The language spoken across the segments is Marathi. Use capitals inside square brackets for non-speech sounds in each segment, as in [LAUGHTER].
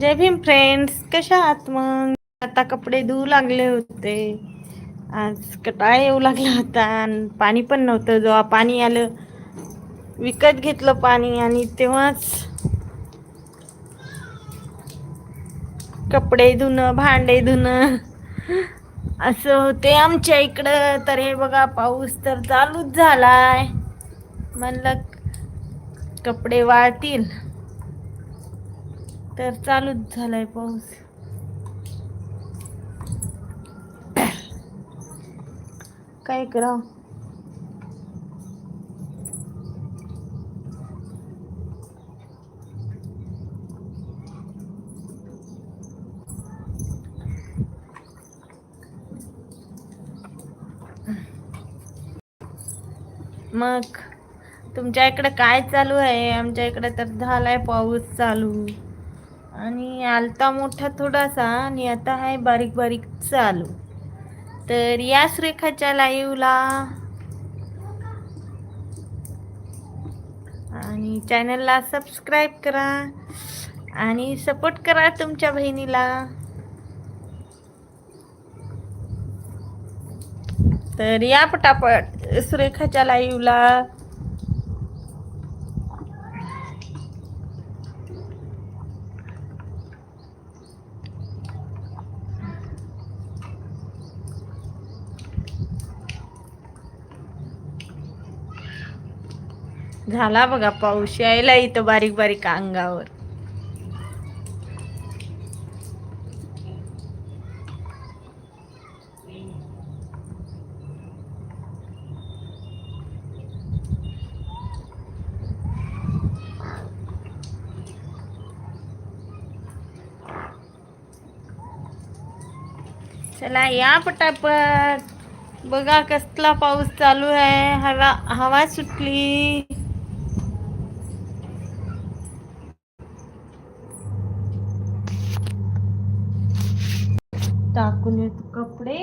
जय भीम फ्रेंड्स कशा आहात मग? आता कपडे धुवू लागले होते. आज कटाळा येऊ लागला होता आणि पाणी पण नव्हतं. जेव्हा पाणी आलं विकत घेतलं पाणी आणि तेव्हाच कपडे धुणं भांडे धुणं असं होते आमच्या इकडं. तर हे बघा पाऊस तर चालूच झालाय. म्हणलं कपडे वाळतील. तर चालूच झालाय पाऊस. काय करा मग तुमच्या इकडे काय चालू आहे? आमच्या इकडे तर झालाय पाऊस चालू. आणि आलता मोठा थोडासा आणि आता आहे बारीक बारीक चालू. तर या सुरेखाच्या लाईव्हला आणि चॅनलला सबस्क्राईब करा आणि सपोर्ट करा तुमच्या बहिणीला. तर या पटापट सुरेखाच्या लाईव्हला झाला बघा पाऊस. यायला इथं बारीक बारीक अंगावर. चला या पटापट. बघा कसला पाऊस चालू आहे. हवा हवा सुटली. टाकून येतो कपडे.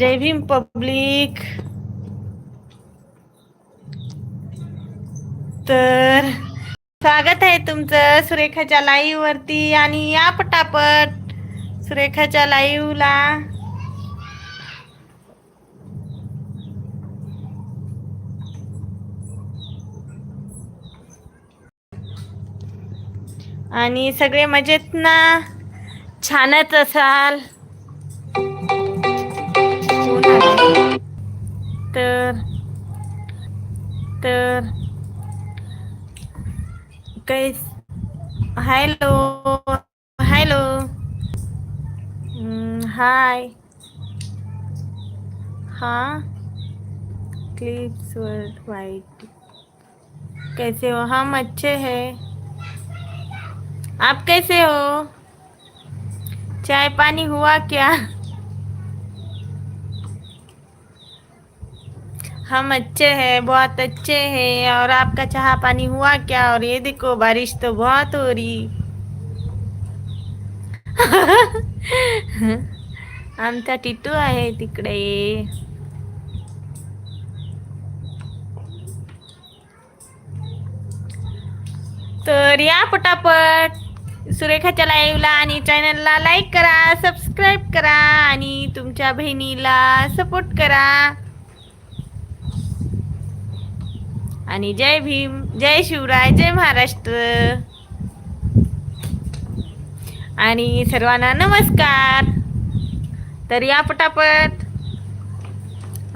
जय भीम पब्लिक. तर स्वागत आहे तुमचं सुरेखाच्या लाईव्ह वरती आणि या पटापट सुरेखाच्या लाईव्हला आणि सगळे मजेत ना? छानच असाल. तर तर काही हॅलो हॅलो हाय हाँ? क्लिप्स वर्ल्ड वाइड कैसे हो? हम अच्छे हैं। आप कैसे हो? चाय पानी हुआ क्या? हम अच्छे हैं बहुत अच्छे हैं और आपका चाह पानी हुआ क्या? और ये देखो बारिश तो बहुत हो रही। आमचा टिटू आहे तिकडे। तर या पटापट सुरेखाच्या लाईव्हला आणि चॅनलला लाईक करा सबस्क्राईब करा आणि तुमच्या बहिणीला सपोर्ट करा. आणि जय भीम जय शिवराय जय महाराष्ट्र. आणि सर्वांना नमस्कार. तर या पटापट.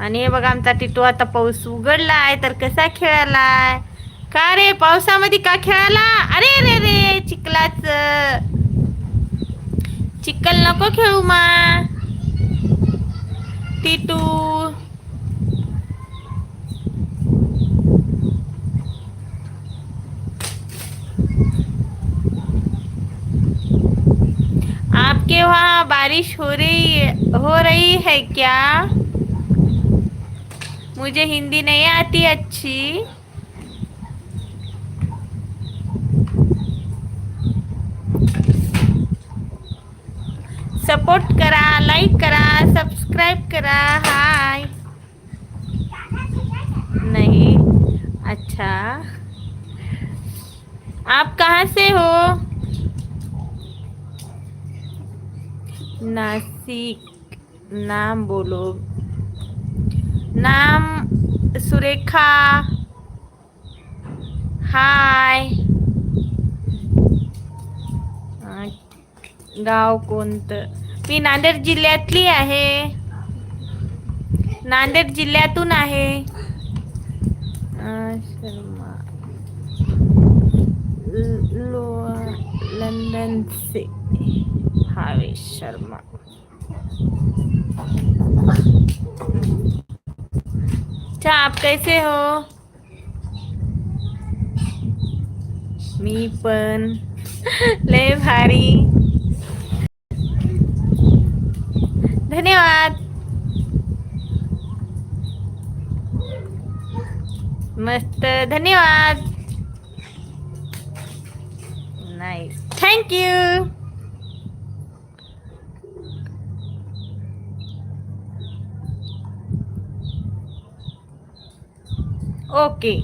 आणि हे बघा आमचा टिटू आता पाऊस उघडला आहे तर कसा खेळालाय का रे पावसामध्ये का खेळायला? अरे रे रे चिखलाच. चिखल नको खेळू मा. टिटू. बारिश हो रही हो रही है क्या? मुझे हिंदी नहीं आती अच्छी। सपोर्ट करा लाईक करा सबस्क्राईब करा, हाय। नहीं अच्छा। आप कहाँ से हो? नासिक नाम बोलो नाम सुरेखा। हाय। गाव कोणतं? मी नांदेड जिल्ह्यातली आहे. नांदेड जिल्ह्यातून आहे. शर्मा. लो लंदन से भावेश शर्मा. अच्छा आप कैसे हो? मी पण. लय भारी. धन्यवाद. मस्त धन्यवाद. Nice thank you okay.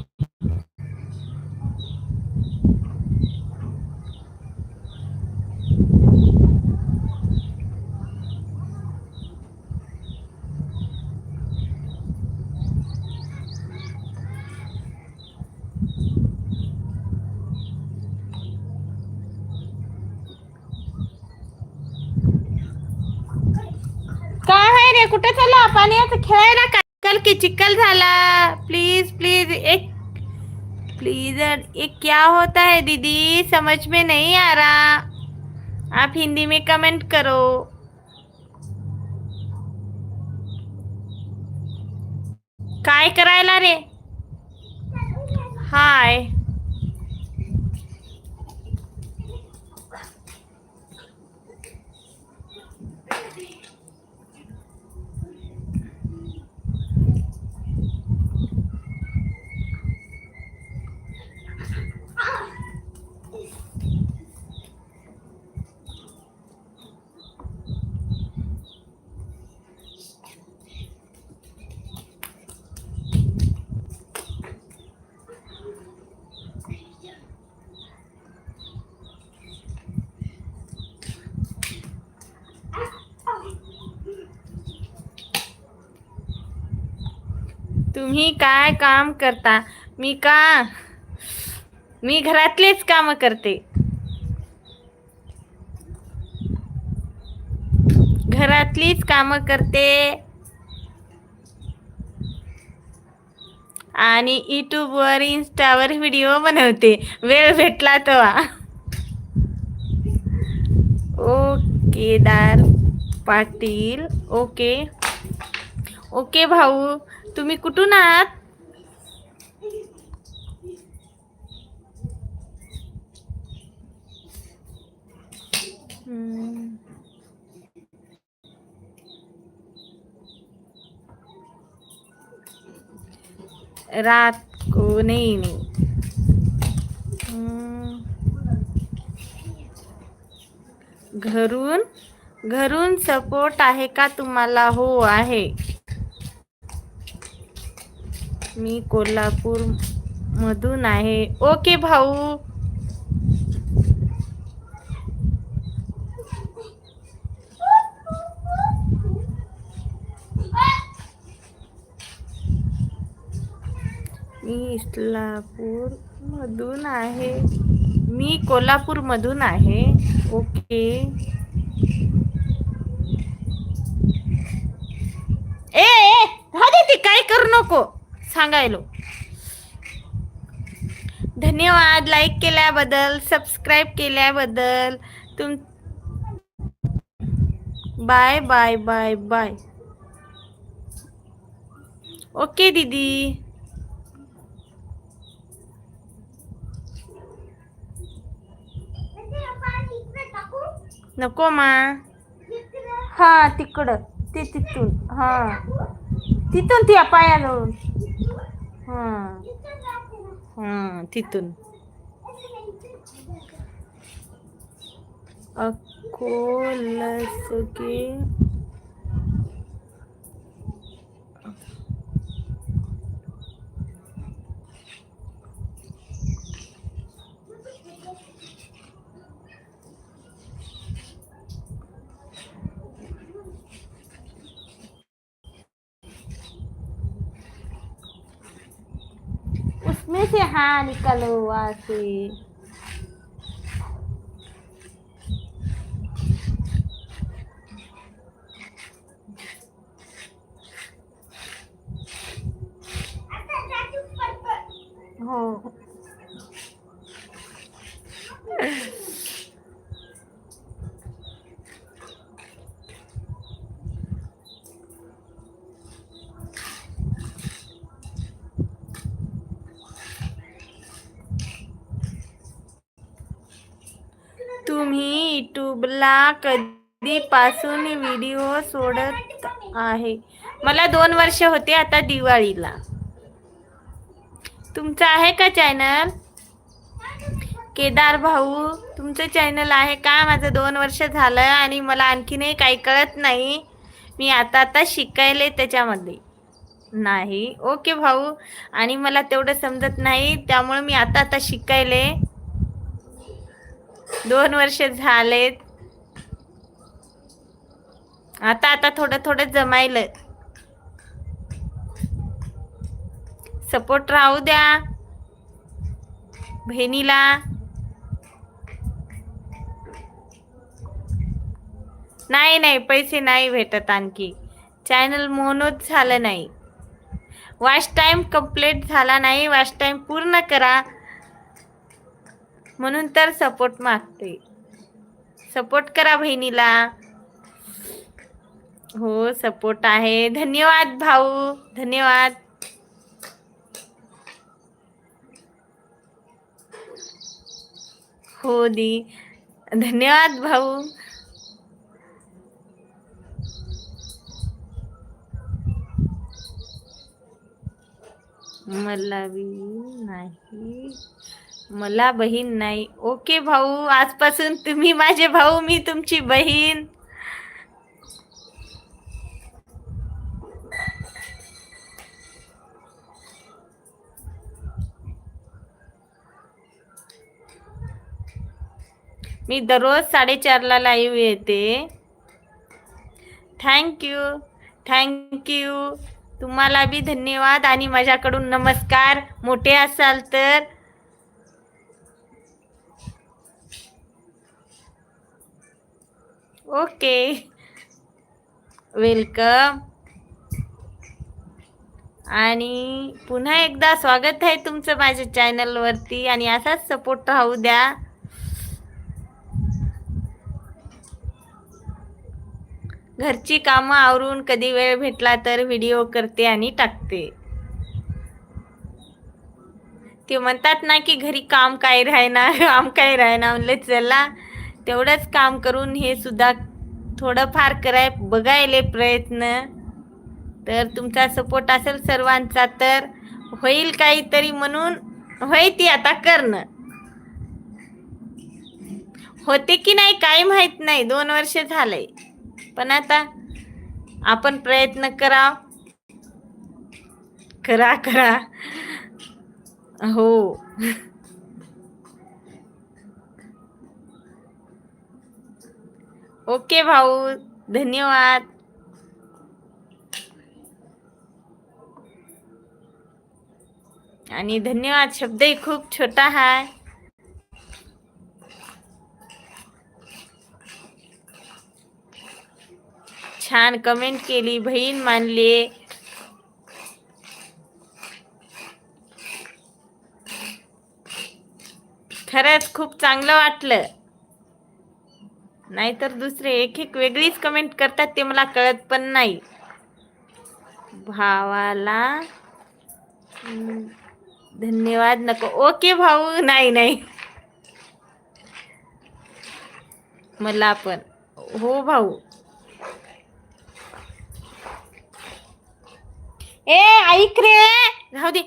काय आहे रे? कुठे चला पाण्यात खेळायला काय कल की, चिकल झाला। प्लीज़ प्लीज़ एक प्लीज़ ये क्या होता है दीदी? समझ में नहीं आ रहा। आप हिंदी में कमेंट करो। काय करायला रे? हाय। तुम्ही काय काम करता? मी का? मी घरातलेच काम करते. घरातलीच काम करते. आणि यूट्यूबवर इन्स्टावर व्हिडिओ बनवते. वेळ भेटला तेव्हा. ओके दार पाटील. ओके. ओके भाऊ. तुम्ही कुठून आहात? रात को नहीं नहीं. घरून घरून सपोर्ट आहे का तुम्हाला? हो आहे. मी कोल्हापूर मधून आहे. ओके भाऊ. मी इस्लापूर मधून आहे. मी कोल्हापूर मधून आहे. ओके. ए ए दे काय करू नको. सांगायलो. धन्यवाद लाईक केल्याबद्दल सबस्क्राईब केल्याबद्दल. तुम bye bye bye bye okay दीदी. नको मा. हा तिकडं. ते तिथून. हा. तिथून त्या पायाजवळून हा हा तिथून अकोलसके उसमें से हाँ निकलो वहाँ से हो तुम्ही युट्यूबला कधीपासून व्हिडिओ सोडत आहे? मला दोन वर्ष होते आता दिवाळीला. तुमचं आहे का चॅनल? केदार भाऊ तुमचं चॅनल आहे का? माझं दोन वर्ष झालं आणि मला आणखीनही काही कळत नाही. मी आता आता शिकायले त्याच्यामध्ये. नाही. ओके भाऊ. आणि मला तेवढं समजत नाही त्यामुळे मी आता आता शिकायले. दोन वर्ष झालेत. आता आता थोडं थोडं जमायलं. सपोर्ट राहू द्या. बहिणीला. नाही नाही पैसे नाही भेटत आणखी. चॅनल मोनोच झालं नाही. वॉच टाइम कंप्लीट झाला नाही. वॉच टाईम पूर्ण करा. म्हणून तर सपोर्ट मागते. सपोर्ट करा बहिणीला. हो सपोर्ट आहे. धन्यवाद भाऊ. धन्यवाद. हो दी. धन्यवाद भाऊ. मला नाही. मला बहीण नाही. ओके भाऊ आजपासून तुम्ही माझे भाऊ मी तुमची बहीण. मी दररोज साडेचारला लाईव्ह येते. थँक्यू थँक्यू तुम्हाला बी धन्यवाद आणि माझ्याकडून नमस्कार. मोठे असाल तर. ओके. वेलकम. आणि पुन्हा एकदा स्वागत आहे तुमचं माझ्या चॅनलवरती आणि असाच सपोर्ट राहू द्या. घरची कामं आवरून कधी वेळ भेटला तर व्हिडिओ करते आणि टाकते. ते म्हणतात ना की घरी काम काय राहणार? [LAUGHS] काम काय राहणार? म्हणलं चला तेवढंच काम करून हे सुद्धा थोडंफार कराय बघायले प्रयत्न. तर तुमचा सपोर्ट असेल सर्वांचा तर होईल काहीतरी म्हणून होय ती आता करणं. होते की नाही काही माहीत नाही दोन वर्ष झालंय. पण आता आपण प्रयत्न करा. करा करा. हो. ओके भाऊ धन्यवाद. आणि धन्यवाद शब्दही खूप छोटा हाय. छान कमेंट केली बहीण मानली. खरंच खूप चांगलं वाटलं. नाहीतर दुसरे एक एक वेगळीच कमेंट करतात ते मला कळत पण नाही. भावाला धन्यवाद नको. ओके भाऊ नाही नाही. मला पण. हो भाऊ. ए ऐक रे. राहू दे.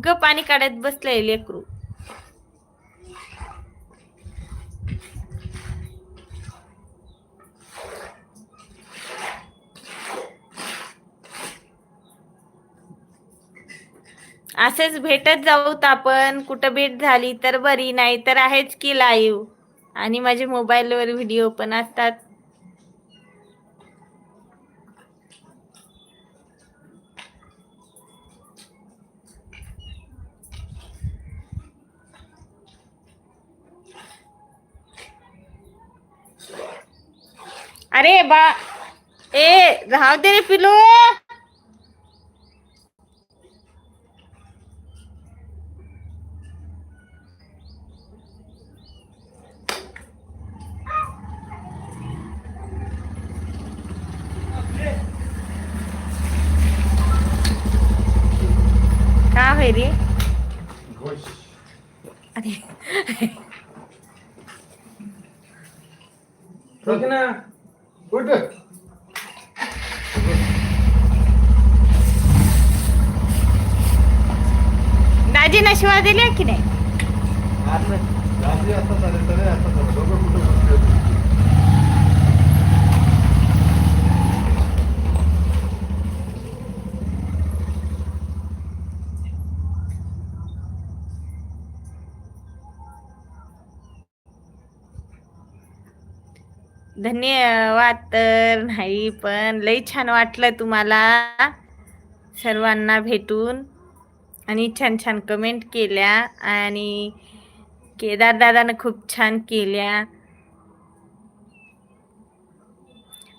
ग पाणी काढत बसलंय लेकरू. असेच भेटत जाऊत आपण. कुठं भेट झाली तर बरी नाही तर आहेच की लाईव्ह आणि माझे मोबाईलवर व्हिडिओ पण असतात. अरे बा ए राहू दे रे पिलू का होय रे अरे ठीक ना उठ दाजीना शिवा दिल्या की नाही? धन्यवाद तर नाही पण लई छान वाटलं तुम्हाला सर्वांना भेटून. आणि छान छान कमेंट केल्या आणि केदार दादानं खूप छान केल्या.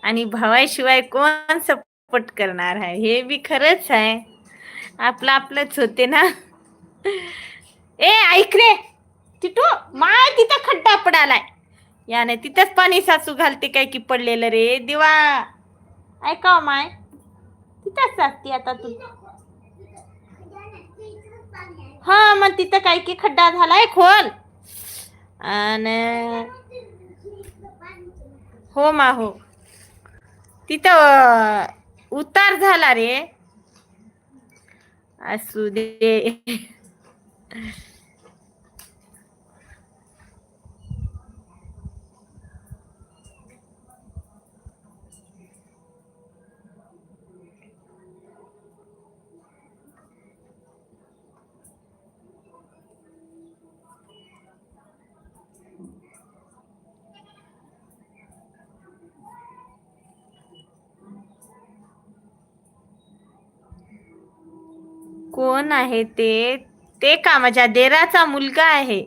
आणि भावाशिवाय कोण सपोर्ट करणार आहे? हे बी खरंच आहे. आपलं आपलंच होते ना. ए ऐक रे! तिटू माय तिथं खड्डा पडालाय. याने तिथंच पाणी सासू घालते काय की पडलेलं रे? देवा! ऐकाव माय? तिथंच साचते आता तू. हा मग तिथं काय की खड्डा झालाय खोल. आणि हो मा हो. तिथं उतार झाला रे. असू दे. कोण आहे ते? ते का माझ्या देराचा मुलगा आहे?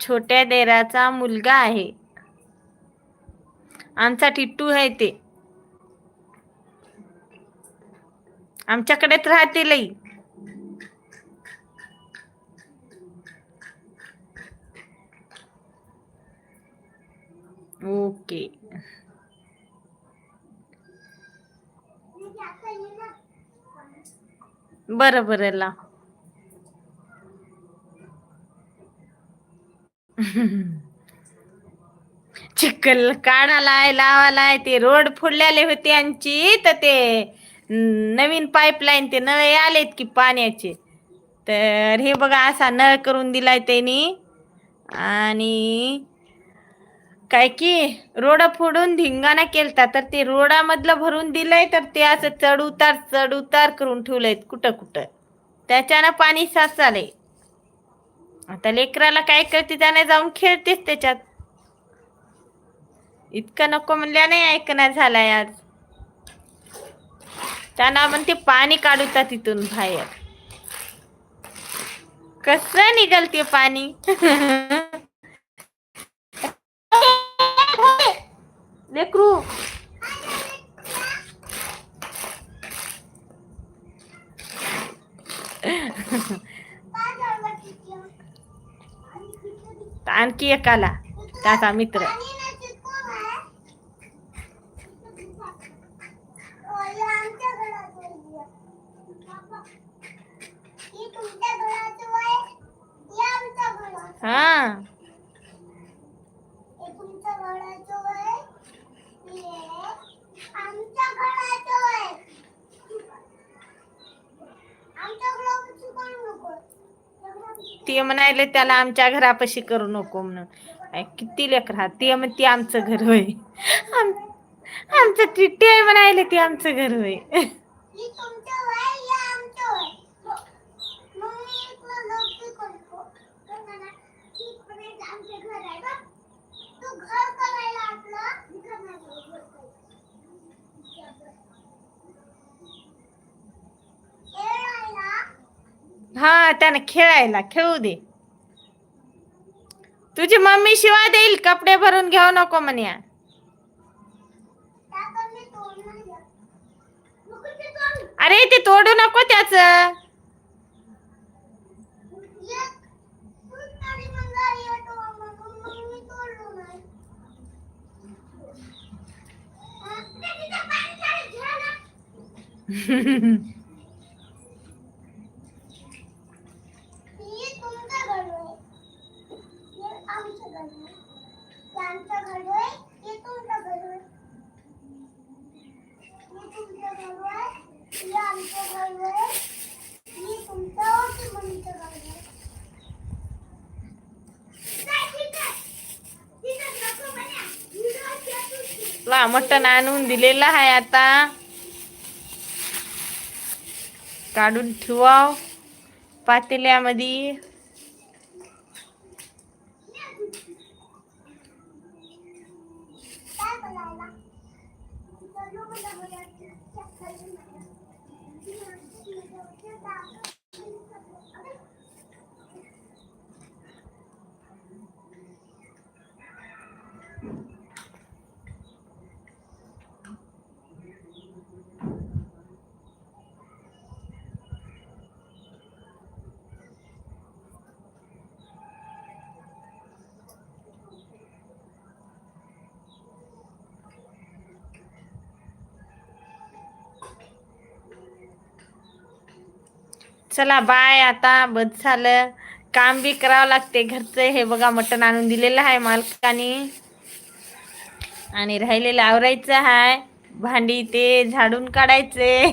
छोट्या देराचा मुलगा आहे. आमचा टिट्टू आहे ते. आमच्याकडेच राहते लई. ओके. बरं बरं ला. चिखल काढालाय लावालाय ते रोड फोडलेले होते आमची तर ते नवीन पाईपलाईन ते नळे आलेत की पाण्याचे. तर हे बघा असा नळ करून दिलाय त्यांनी. आणि काय की रोड फोडून धिंगाणा केलता तर ते रोडामधलं भरून दिलंय तर ते असं चढ उतार चढ उतार करून ठेवलंय कुठं कुठं. त्याच्यानं पाणी साचालय. आता लेकराला काय करते त्याने जाऊन खेळतेच त्याच्यात. इतकं नको म्हणल्याने ऐकणार झालाय आज. त्यांना म्हणते पाणी काढूता तिथून बाहेर. कसं निघल ते पाणी? [LAUGHS] ಬೇಕ್ರು ತಾನ್ಕಿಯ ಕಾಲ ತಾತ ಮಿತ್ರ म्हणायले त्याला आमच्या घरापाशी करू नको म्हणून. किती लेकर ते म्हणते आमचं घर होय. आम- आमचं टिट्टी आहे म्हणायले ते आमचं घर होय. हा त्यानं खेळायला खेळू दे. तुझी मम्मी शिवाय देईल कपडे भरून घेऊ नको म्हणे. अरे ते तोडू नको त्याच [LAUGHS] आमचं घर आहे हे तुमचं घर आहे हे तुमचं घर आहे हे आमचं घर आहे हे तुमचं आणि मम्मीचं घर आहे नाही, तिथं. तिथं नको बन्या. इथं शेतून. तुला आणून दिलेलं आहे आता. काढून ठेवाव पातेल्यामध्ये काय बोलायला? चलो मला बोलायचं. खाली नाही. चला बाय. आता बस झालं. काम बी करावं लागते घरचं. हे बघा मटण आणून दिलेलं आहे मालकाने. आणि राहिलेलं आवरायचं आहे. भांडी ते झाडून काढायचे.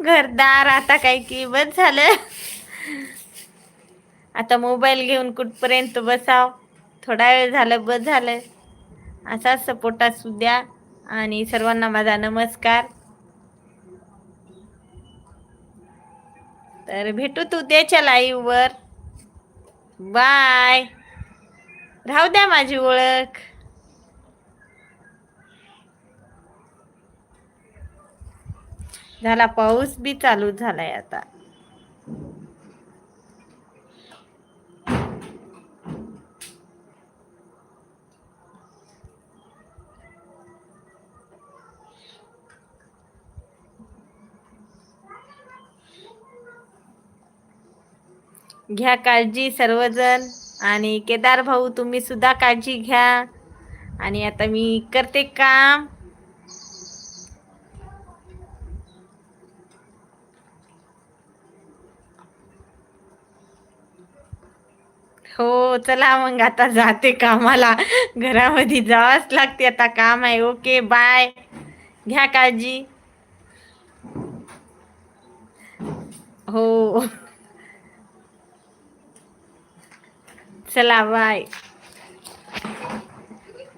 घरदार आता काय की बस झालं. आता मोबाईल घेऊन कुठपर्यंत बसाव? थोडा वेळ झालं बस झालं. असाच सपोर्ट असू द्या. आणि सर्वांना माझा नमस्कार. तर भेटू तू त्याच्या लाईववर बाय राहू द्या माझी ओळख. झाला पाऊस बी चालू झालाय आता. घ्या काळजी सर्वजण. आणि केदार भाऊ तुम्ही सुद्धा काळजी घ्या. आणि आता मी करते काम. हो चला मग आता जाते कामाला. घरामध्ये जावंच लागते आता. काम आहे. Okay bye. घ्या काळजी. हो. चला बाय